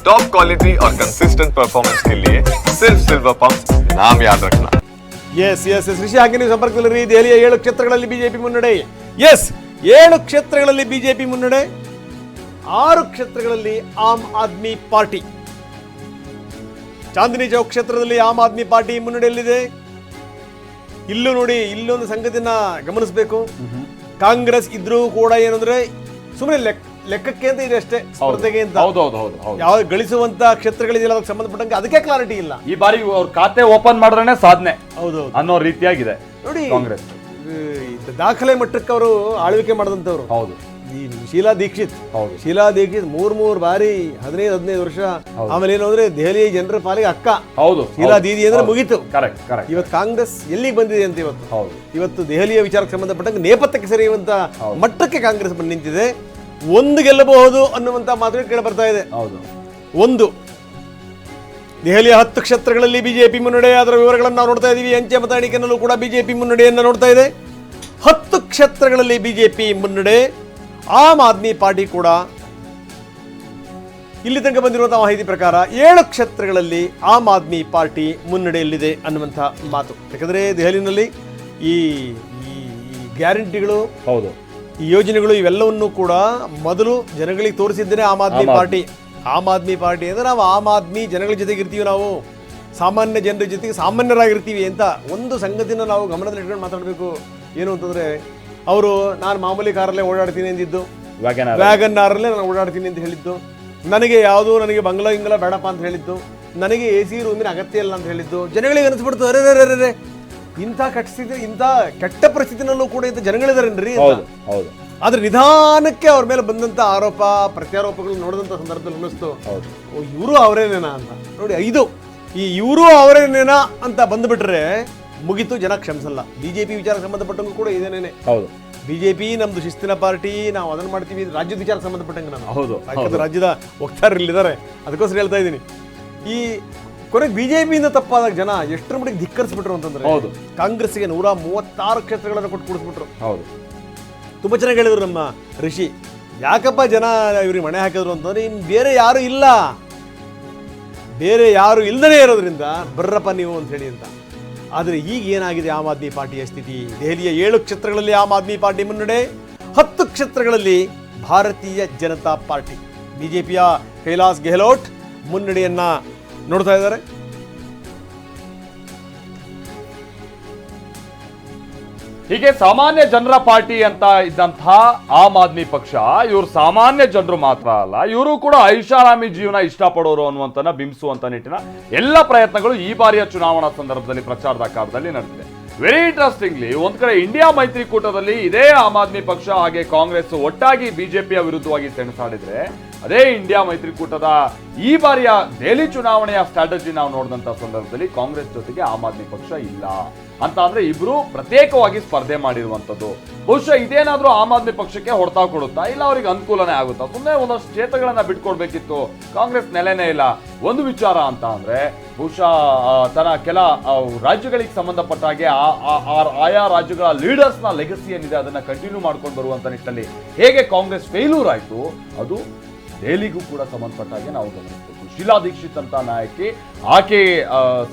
Top quality और consistent performance के लिए सिर्फ सिल्वर पंप नाम याद रखना ಎಸ್ ಎಸ್ ಎಸ್ ಋಷಿ ಹಾಗೆ ನೀವು ಸಂಪರ್ಕದಲ್ಲಿರಿ ದೆಹಲಿಯ ಏಳು ಕ್ಷೇತ್ರಗಳಲ್ಲಿ ಬಿಜೆಪಿ ಮುನ್ನಡೆ ಎಸ್ ಏಳು ಕ್ಷೇತ್ರಗಳಲ್ಲಿ ಬಿಜೆಪಿ ಮುನ್ನಡೆ ಆರು ಕ್ಷೇತ್ರಗಳಲ್ಲಿ ಆಮ್ ಆದ್ಮಿ ಪಾರ್ಟಿ ಚಾಂದಿನಿ ಚೌಕ್ ಕ್ಷೇತ್ರದಲ್ಲಿ ಆಮ್ ಆದ್ಮಿ ಪಾರ್ಟಿ ಮುನ್ನಡೆಯಲ್ಲಿದೆ ಇಲ್ಲೂ ನೋಡಿ ಇಲ್ಲೊಂದು ಸಂಗತಿನ ಗಮನಿಸಬೇಕು ಕಾಂಗ್ರೆಸ್ ಇದ್ರೂ ಕೂಡ ಏನಂದ್ರೆ ಸುಮ್ಮನೆ ಲೆಕ್ಕ ಲೆಕ್ಕಕ್ಕೆ ಅಂತ ಇದೆ ಅಷ್ಟೇ ಸ್ಪರ್ಧೆಗೆ ಅಂತ. ಹೌದೌದು ಹೌದು ಹೌದು ಯಾವ ಗಳಿಸುವಂತ ಕ್ಷೇತ್ರಗಳಿದೆಯಲ್ಲ ಅದಕ್ಕೆ ಸಂಬಂಧಪಟ್ಟಂಗೆ ಅದಕ್ಕೆ ಕ್ಲಾರಿಟಿ ಇಲ್ಲ. ಈ ಬಾರಿ ಅವ್ರ ಖಾತೆ ಓಪನ್ ಮಾಡಿದ್ರೆ ಸಾಧನೆ ಹೌದು ಅನ್ನೋ ರೀತಿಯಾಗಿದೆ ನೋಡಿ ಕಾಂಗ್ರೆಸ್. ದಾಖಲೆ ಮಟ್ಟಕ್ಕೆ ಅವರು ಆಳ್ವಿಕೆ ಮಾಡಿದಂಥವ್ರು. ಹೌದು. ಈ ಶೀಲಾ ದೀಕ್ಷಿತ್ ಹೌದು. ಶೀಲಾ ದೀಕ್ಷಿತ್ ಮೂರ್ ಮೂರ್ ಬಾರಿ ಹದಿನೈದು ಹದಿನೈದು ವರ್ಷ. ಆಮೇಲೆ ಏನು ಅಂದ್ರೆ ದೆಹಲಿ ಜನರ ಪಾಲಿಗೆ ಅಕ್ಕ. ಹೌದು ಶೀಲಾ ದೀದಿ ಅಂದ್ರೆ ಮುಗೀತು. ಕರೆಕ್ಟ್ ಕರೆಕ್ಟ್ ಇವತ್ತು ಕಾಂಗ್ರೆಸ್ ಎಲ್ಲಿಗೆ ಬಂದಿದೆ ಅಂತ ಇವತ್ತು? ಹೌದು. ಇವತ್ತು ದೆಹಲಿಯ ವಿಚಾರಕ್ಕೆ ಸಂಬಂಧಪಟ್ಟಂಗೆ ನೇಪಥ್ಯಕ್ಕೆ ಸರಿಯುವಂತ ಮಟ್ಟಕ್ಕೆ ಕಾಂಗ್ರೆಸ್ ಬಂದು ನಿಂತಿದೆ. ಒಂದು ಗೆಲ್ಲಬಹುದು ಅನ್ನುವಂತ ಮಾತುಗಳು ಕೇಳಿ ಬರ್ತಾ ಇದೆ. ಹೌದು. ಒಂದು ದೆಹಲಿಯ ಹತ್ತು ಕ್ಷೇತ್ರಗಳಲ್ಲಿ ಬಿಜೆಪಿ ಮುನ್ನಡೆ ಅದರ ವಿವರಗಳನ್ನು ನಾವು ನೋಡ್ತಾ ಇದ್ದೀವಿ. ಅಂಚೆ ಮತ ಎಣಿಕೆಯಲ್ಲೂ ಕೂಡ ಬಿಜೆಪಿ ಮುನ್ನಡೆಯನ್ನು ನೋಡ್ತಾ ಇದೆ. ಹತ್ತು ಕ್ಷೇತ್ರಗಳಲ್ಲಿ ಬಿಜೆಪಿ ಮುನ್ನಡೆ ಆಮ್ ಆದ್ಮಿ ಪಾರ್ಟಿ ಕೂಡ ಇಲ್ಲಿ ತನಕ ಬಂದಿರುವಂತಹ ಮಾಹಿತಿ ಪ್ರಕಾರ ಏಳು ಕ್ಷೇತ್ರಗಳಲ್ಲಿ ಆಮ್ ಆದ್ಮಿ ಪಾರ್ಟಿ ಮುನ್ನಡೆಯಲ್ಲಿದೆ ಅನ್ನುವಂಥ ಮಾತು. ಯಾಕಂದರೆ ದೆಹಲಿನಲ್ಲಿ ಈ ಗ್ಯಾರಂಟಿಗಳು ಹೌದು. ಈ ಯೋಜನೆಗಳು ಇವೆಲ್ಲವನ್ನೂ ಕೂಡ ಮೊದಲು ಜನಗಳಿಗೆ ತೋರಿಸಿದ್ದೇನೆ ಆಮ್ ಆದ್ಮಿ ಪಾರ್ಟಿ. ಆಮ್ ಆದ್ಮಿ ಪಾರ್ಟಿ ಅಂದ್ರೆ ನಾವು ಆಮ್ ಆದ್ಮಿ ಜನಗಳ ಜೊತೆಗೆ ಇರ್ತೀವಿ ನಾವು. ಸಾಮಾನ್ಯ ಜನರ ಜೊತೆಗೆ ಸಾಮಾನ್ಯರಾಗಿರ್ತೀವಿ ಅಂತ ಒಂದು ಸಂಗತಿನ ನಾವು ಗಮನದಲ್ಲಿ ಇಟ್ಕೊಂಡು ಮಾತಾಡಬೇಕು. ಏನು ಅಂತಂದ್ರೆ ಅವರು ನಾನು ಮಾಮೂಲಿ ಕಾರಲ್ಲೇ ಓಡಾಡ್ತೀನಿ ಅಂದಿದ್ದು. ವ್ಯಾಗನ್ ಆರಲ್ಲೇ ನಾನು ಓಡಾಡ್ತೀನಿ ಅಂತ ಹೇಳಿದ್ದು. ನನಗೆ ಯಾವುದು ನನಗೆ ಬಂಗ್ಲಾ ಇಂಗ್ಲಾ ಬೇಡಪ್ಪ ಅಂತ ಹೇಳಿದ್ದು. ನನಗೆ ಎ ಸಿ ರೂಮಿನ ಅಗತ್ಯ ಇಲ್ಲ ಅಂತ ಹೇಳಿದ್ದು. ಜನಗಳಿಗೆ ಅನಿಸ್ಬಿಡ್ತು ಅರೆ. ಇಂಥ ಕೆಟ್ಟ ಸ್ಥಿತಿ ಇಂಥ ಕೆಟ್ಟ ಪರಿಸ್ಥಿತಿನಲ್ಲೂ ಕೂಡ ಇಂಥ ಜನಗಳಿದಾರೇನ್ರಿ. ಹೌದು ಹೌದು. ಆದ್ರೆ ನಿಧಾನಕ್ಕೆ ಅವ್ರ ಮೇಲೆ ಬಂದಂತ ಆರೋಪ ಪ್ರತ್ಯಾರೋಪಗಳು ನೋಡಿದಂತ ಸಂದರ್ಭದಲ್ಲಿ ಅನ್ನಿಸ್ತು. ಹೌದು. ಓ ಇವರು ಅವರೇನೇನಾ ಅಂತ. ನೋಡಿ ಐದು. ಈ ಇವರು ಅವರೇನೇನಾ ಅಂತ ಬಂದ್ಬಿಟ್ರೆ ಮುಗಿತು ಜನ ಕ್ಷಮಿಸಲ್ಲ. ಬಿಜೆಪಿ ವಿಚಾರಕ್ಕೆ ಸಂಬಂಧಪಟ್ಟಂಗೂ ಕೂಡ ಇದೇನೇನೆ. ಹೌದು. ಬಿಜೆಪಿ ನಮ್ದು ಶಿಸ್ತಿನ ಪಾರ್ಟಿ ನಾವು ಅದನ್ನ ಮಾಡ್ತೀವಿ ಇದು ರಾಜ್ಯದ ವಿಚಾರಕ್ಕೆ ಸಂಬಂಧಪಟ್ಟಂಗೆ ನಾನು. ಹೌದು ಯಾಕಂದ್ರೆ ರಾಜ್ಯದ ವಕ್ತಾರರಿಲ್ಲಿದ್ದಾರೆ. ಅದಕ್ಕೋಸ್ಕರ ಹೇಳ್ತಾ ಇದ್ದೀನಿ. ಈ ಕೊನೆಗೆ ಬಿಜೆಪಿಯಿಂದ ತಪ್ಪಾದಾಗ ಜನ ಎಷ್ಟರ ಮಟ್ಟಿಗೆ ಧಿಕ್ಕರಿಸ್ಬಿಟ್ರು ಅಂತಂದ್ರೆ ಹೌದು. ಕಾಂಗ್ರೆಸ್ಗೆ ನೂರ ಮೂವತ್ತಾರು ಕ್ಷೇತ್ರಗಳನ್ನು ಕೊಟ್ಟು ಕೂಡಿಸ್ಬಿಟ್ರು. ಹೌದು. ತುಂಬ ಚೆನ್ನಾಗಿ ಹೇಳಿದ್ರು ನಮ್ಮ ಋಷಿ ಯಾಕಪ್ಪ ಜನ ಇವ್ರಿಗೆ ಮಣೆ ಹಾಕಿದ್ರು ಅಂತಂದ್ರೆ ಇನ್ನು ಬೇರೆ ಯಾರು ಇಲ್ಲ. ಬೇರೆ ಯಾರು ಇಲ್ಲದೇ ಇರೋದ್ರಿಂದ ಬರ್ರಪ್ಪ ನೀವು ಅಂತ ಹೇಳಿ ಅಂತ. ಆದರೆ ಈಗ ಏನಾಗಿದೆ ಆಮ್ ಆದ್ಮಿ ಪಾರ್ಟಿಯ ಸ್ಥಿತಿ? ದೆಹಲಿಯ ಏಳು ಕ್ಷೇತ್ರಗಳಲ್ಲಿ ಆಮ್ ಆದ್ಮಿ ಪಾರ್ಟಿ ಮುನ್ನಡೆ ಹತ್ತು ಕ್ಷೇತ್ರಗಳಲ್ಲಿ ಭಾರತೀಯ ಜನತಾ ಪಾರ್ಟಿ. ಬಿಜೆಪಿಯ ಕೈಲಾಸ್ ಗೆಹ್ಲೋಟ್ ಮುನ್ನಡೆಯನ್ನ ನೋಡ್ತಾ ಇದ್ದಾರೆ. ಹೀಗೆ ಸಾಮಾನ್ಯ ಜನರ ಪಾರ್ಟಿ ಅಂತ ಇದ್ದಂತಹ ಆಮ್ ಆದ್ಮಿ ಪಕ್ಷ, ಇವರು ಸಾಮಾನ್ಯ ಜನರು ಮಾತ್ರ ಅಲ್ಲ, ಇವರು ಕೂಡ ಐಷಾರಾಮಿ ಜೀವನ ಇಷ್ಟಪಡೋರು ಅನ್ನುವಂಥ ಬಿಂಬಿಸುವಂತ ನಿಟ್ಟಿನ ಎಲ್ಲ ಪ್ರಯತ್ನಗಳು ಈ ಬಾರಿಯ ಚುನಾವಣಾ ಸಂದರ್ಭದಲ್ಲಿ ಪ್ರಚಾರದ ಕಾಲದಲ್ಲಿ ನಡೆದಿದೆ. ವೆರಿ ಇಂಟ್ರೆಸ್ಟಿಂಗ್ಲಿ ಒಂದ್ ಕಡೆ ಇಂಡಿಯಾ ಮೈತ್ರಿಕೂಟದಲ್ಲಿ ಇದೇ ಆಮ್ ಆದ್ಮಿ ಪಕ್ಷ ಹಾಗೆ ಕಾಂಗ್ರೆಸ್ ಒಟ್ಟಾಗಿ ಬಿಜೆಪಿಯ ವಿರುದ್ಧವಾಗಿ ಸೆಣಸಾಡಿದ್ರೆ ಅದೇ ಇಂಡಿಯಾ ಮೈತ್ರಿಕೂಟದ ಈ ಬಾರಿಯ ದೆಹಲಿ ಚುನಾವಣೆಯ ಸ್ಟ್ರಾಟಜಿ ನಾವು ನೋಡಿದಂತ ಸಂದರ್ಭದಲ್ಲಿ ಕಾಂಗ್ರೆಸ್ ಜೊತೆಗೆ ಆಮ್ ಆದ್ಮಿ ಪಕ್ಷ ಇಲ್ಲ. ಅಂತ ಅಂದ್ರೆ ಇಬ್ರು ಪ್ರತ್ಯೇಕವಾಗಿ ಸ್ಪರ್ಧೆ ಮಾಡಿರುವಂತದ್ದು ಬಹುಶಃ ಇದೇನಾದ್ರೂ ಆಮ್ ಆದ್ಮಿ ಪಕ್ಷಕ್ಕೆ ಹೊಡೆತ ಕೊಡುತ್ತಾ, ಇಲ್ಲ ಅವ್ರಿಗೆ ಅನುಕೂಲನೇ ಆಗುತ್ತಾ? ಸುಮ್ಮನೆ ಒಂದಷ್ಟು ಕ್ಷೇತ್ರಗಳನ್ನ ಬಿಟ್ಕೊಡ್ಬೇಕಿತ್ತು ಕಾಂಗ್ರೆಸ್ ನೆಲೆನೇ ಇಲ್ಲ. ಒಂದು ವಿಚಾರ ಅಂತ ಅಂದ್ರೆ, ಬಹುಶಃ ತನ್ನ ಕೆಲ ರಾಜ್ಯಗಳಿಗೆ ಸಂಬಂಧಪಟ್ಟ ಹಾಗೆ ಆಯಾ ರಾಜ್ಯಗಳ ಲೀಡರ್ಸ್ನ ಲೆಗಸಿ ಏನಿದೆ ಅದನ್ನ ಕಂಟಿನ್ಯೂ ಮಾಡ್ಕೊಂಡು ಬರುವಂತ ನಿಟ್ಟಿನಲ್ಲಿ ಹೇಗೆ ಕಾಂಗ್ರೆಸ್ ಫೇಲ್ಯೂರ್ ಆಯ್ತು, ಅದು ದೆಹಲಿಗೂ ಕೂಡ ಸಂಬಂಧಪಟ್ಟ ಹಾಗೆ ನಾವು ಗಮನಿಸಬೇಕು. ಶೀಲಾ ದೀಕ್ಷಿತ್ ಅಂತ ನಾಯಕಿ, ಆಕೆ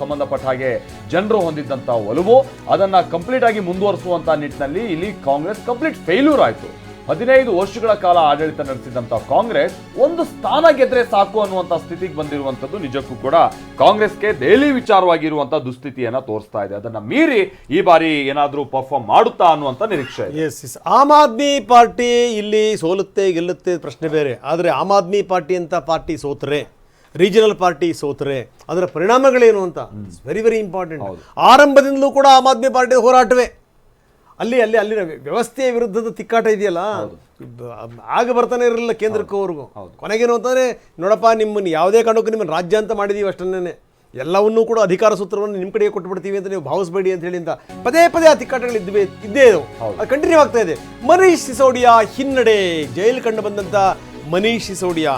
ಸಂಬಂಧಪಟ್ಟ ಹಾಗೆ ಜನರು ಹೊಂದಿದ್ದಂಥ ಒಲವು, ಅದನ್ನ ಕಂಪ್ಲೀಟ್ ಆಗಿ ಮುಂದುವರಿಸುವಂತ ನಿಟ್ಟಿನಲ್ಲಿ ಇಲ್ಲಿ ಕಾಂಗ್ರೆಸ್ ಕಂಪ್ಲೀಟ್ ಫೇಲ್ಯೂರ್ ಆಯ್ತು. ಹದಿನೈದು ವರ್ಷಗಳ ಕಾಲ ಆಡಳಿತ ನಡೆಸಿದಂತ ಕಾಂಗ್ರೆಸ್ ಒಂದು ಸ್ಥಾನ ಗೆದ್ರೆ ಸಾಕು ಅನ್ನುವಂತ ಸ್ಥಿತಿಗೆ ಬಂದಿರುವಂತದ್ದು ನಿಜಕ್ಕೂ ಕೂಡ. ಕಾಂಗ್ರೆಸ್ಗೆ ದೆಹಲಿ ವಿಚಾರವಾಗಿರುವಂತ ದುಸ್ಥಿತಿಯನ್ನ ತೋರಿಸ್ತಾ ಇದೆ. ಅದನ್ನ ಮೀರಿ ಈ ಬಾರಿ ಏನಾದರೂ ಪರ್ಫಾರ್ಮ್ ಮಾಡುತ್ತಾ ಅನ್ನುವಂತ ನಿರೀಕ್ಷೆ ಎಸ್ ಆಮ್ ಆದ್ಮಿ ಪಾರ್ಟಿ ಇಲ್ಲಿ ಸೋಲುತ್ತೆ ಗೆಲ್ಲುತ್ತೆ ಪ್ರಶ್ನೆ ಬೇರೆ. ಆದರೆ ಆಮ್ ಆದ್ಮಿ ಪಾರ್ಟಿ ಅಂತ ಪಾರ್ಟಿ ಸೋತ್ರೆ ರೀಜನಲ್ ಪಾರ್ಟಿ ಸೋತ್ರೆ ಅದರ ಪರಿಣಾಮಗಳೇನು ಅಂತ? ವೆರಿ ವೆರಿ ಇಂಪಾರ್ಟೆಂಟ್ ಆರಂಭದಿಂದಲೂ ಕೂಡ ಆಮ್ ಆದ್ಮಿ ಪಾರ್ಟಿ ಹೋರಾಟವೇ. ಅಲ್ಲಿ ಅಲ್ಲಿ ಅಲ್ಲಿನ ವ್ಯವಸ್ಥೆಯ ವಿರುದ್ಧದ ತಿಕ್ಕಾಟ ಇದೆಯಲ್ಲ? ಆಗ ಬರ್ತಾನೆ ಇರಲಿಲ್ಲ ಕೇಂದ್ರಕ್ಕವರೆಗೂ ಕೊನೆಗೇನು ಅಂತಾನೆ ನೋಡಪ್ಪ ನಿಮ್ಮನ್ನು ಯಾವುದೇ ಕಾರಣಕ್ಕೂ ನಿಮ್ಮನ್ನು ರಾಜ್ಯ ಅಂತ ಮಾಡಿದೀವಿ ಅಷ್ಟನ್ನೇ ಎಲ್ಲವನ್ನೂ ಕೂಡ ಅಧಿಕಾರ ಸೂತ್ರವನ್ನು ನಿಮ್ಮ ಕಡೆಗೆ ಕೊಟ್ಟುಬಿಡ್ತೀವಿ ಅಂತ ನೀವು ಭಾವಿಸಬೇಡಿ ಅಂತ ಹೇಳಿ ಅಂತ ಪದೇ ಪದೇ ಆ ತಿಕ್ಕಾಟಗಳು ಇದ್ದೇ ಇದ್ದೇ ಅದು ಕಂಟಿನ್ಯೂ ಆಗ್ತಾ ಇದೆ. ಮನೀಶ್ ಸಿಸೋಡಿಯಾ ಹಿನ್ನಡೆ ಜೈಲು ಕಂಡು ಬಂದಂತ ಮನೀಶ್ ಸಿಸೋಡಿಯಾ.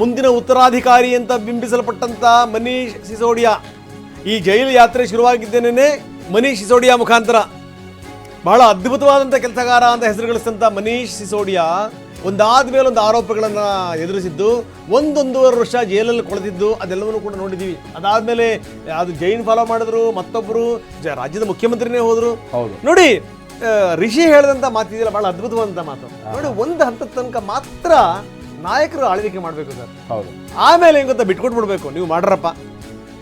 ಮುಂದಿನ ಉತ್ತರಾಧಿಕಾರಿ ಅಂತ ಬಿಂಬಿಸಲ್ಪಟ್ಟಂಥ ಮನೀಶ್ ಸಿಸೋಡಿಯಾ. ಈ ಜೈಲು ಯಾತ್ರೆ ಶುರುವಾಗಿದ್ದೇನೆ ಮನೀಶ್ ಸಿಸೋಡಿಯಾ ಮುಖಾಂತರ. ಬಹಳ ಅದ್ಭುತವಾದಂಥ ಕೆಲಸಗಾರ ಅಂತ ಹೆಸರು ಗಳಿಸಿದಂಥ ಮನೀಶ್ ಸಿಸೋಡಿಯಾ ಒಂದಾದ ಮೇಲೆ ಒಂದು ಆರೋಪಗಳನ್ನು ಎದುರಿಸಿದ್ದು ಒಂದೊಂದೂವರೆ ವರ್ಷ ಜೈಲಲ್ಲಿ ಕೊಳೆದಿದ್ದು ಅದೆಲ್ಲವನ್ನೂ ಕೂಡ ನೋಡಿದ್ದೀವಿ ಅದಾದಮೇಲೆ ಅದು ಜೈನ್ ಫಾಲೋ ಮಾಡಿದ್ರು ಮತ್ತೊಬ್ಬರು ಜ- ರಾಜ್ಯದ ಮುಖ್ಯಮಂತ್ರಿನೇ ಹೋದರು. ಹೌದು. ನೋಡಿ ರಿಷಿ ಹೇಳಿದಂಥ ಮಾತಿದೆಯಲ್ಲ ಬಹಳ ಅದ್ಭುತವಾದಂಥ ಮಾತು. ನೋಡಿ ಒಂದು ಹಂತದ ತನಕ ಮಾತ್ರ ನಾಯಕರು ಆಳ್ವಿಕೆ ಮಾಡಬೇಕು ಸರ್. ಹೌದು. ಆಮೇಲೆ ಹೆಂಗ್ ಗೊತ್ತಾ ಬಿಟ್ಕೊಟ್ಬಿಡ್ಬೇಕು ನೀವು ಮಾಡ್ರಪ್ಪ.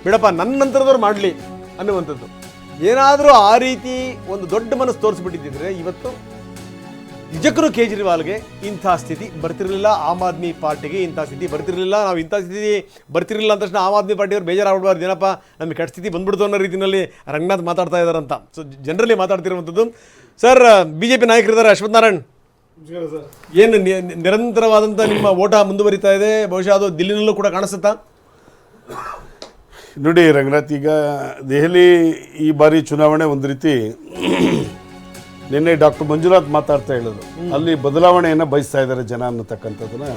ಬಿಡಪ್ಪ ನನ್ನ ನಂತರದವ್ರು ಮಾಡಲಿ ಅನ್ನುವಂಥದ್ದು. ಏನಾದರೂ ಆ ರೀತಿ ಒಂದು ದೊಡ್ಡ ಮನಸ್ಸು ತೋರಿಸ್ಬಿಟ್ಟಿದ್ದಿದ್ರೆ ಇವತ್ತು ನಿಜಕ್ಕೂ ಕೇಜ್ರಿವಾಲ್ಗೆ ಇಂಥ ಸ್ಥಿತಿ ಬರ್ತಿರಲಿಲ್ಲ ಆಮ್ ಆದ್ಮಿ ಪಾರ್ಟಿಗೆ ಇಂಥ ಸ್ಥಿತಿ ಬರ್ತಿರಲಿಲ್ಲ. ನಾವು ಇಂಥ ಸ್ಥಿತಿ ಬರ್ತಿರಲಿಲ್ಲ ಅಂದ ತಕ್ಷಣ ಆಮ್ ಆದ್ಮಿ ಪಾರ್ಟಿಯವ್ರು ಬೇಜಾರಾಗ್ಬಿಡ್ಬಾರ್ದು. ಏನಪ್ಪ ನಮಗೆ ಕೆಟ್ಟ ಸ್ಥಿತಿ ಬಂದ್ಬಿಡ್ತು ಅನ್ನೋ ರೀತಿಯಲ್ಲಿ ರಂಗನಾಥ್ ಮಾತಾಡ್ತಾ ಇದ್ದಾರಂತ. ಸೊ ಜನರಲಿ ಮಾತಾಡ್ತಿರುವಂಥದ್ದು. ಸರ್ ಬಿ ಜೆ ಪಿ ನಾಯಕರಿದ್ದಾರೆ ಅಶ್ವಥ್ ನಾರಾಯಣ್. ಏನು ನಿರಂತರವಾದಂಥ ನಿಮ್ಮ ಓಟ ಮುಂದುವರಿತಾ ಇದೆ? ಬಹುಶಃ ಅದು ದಿಲ್ಲಿನಲ್ಲೂ ಕೂಡ ಕಾಣಿಸುತ್ತಾ? ನೋಡಿ ರಂಗನಾಥ್, ಈಗ ದೆಹಲಿ ಈ ಬಾರಿ ಚುನಾವಣೆ ಒಂದು ರೀತಿ ನಿನ್ನೆ ಡಾಕ್ಟರ್ ಮಂಜುನಾಥ್ ಮಾತಾಡ್ತಾ ಹೇಳೋದು ಅಲ್ಲಿ ಬದಲಾವಣೆಯನ್ನು ಬಯಸ್ತಾ ಇದ್ದಾರೆ ಜನ ಅನ್ನತಕ್ಕಂಥದ್ದನ್ನ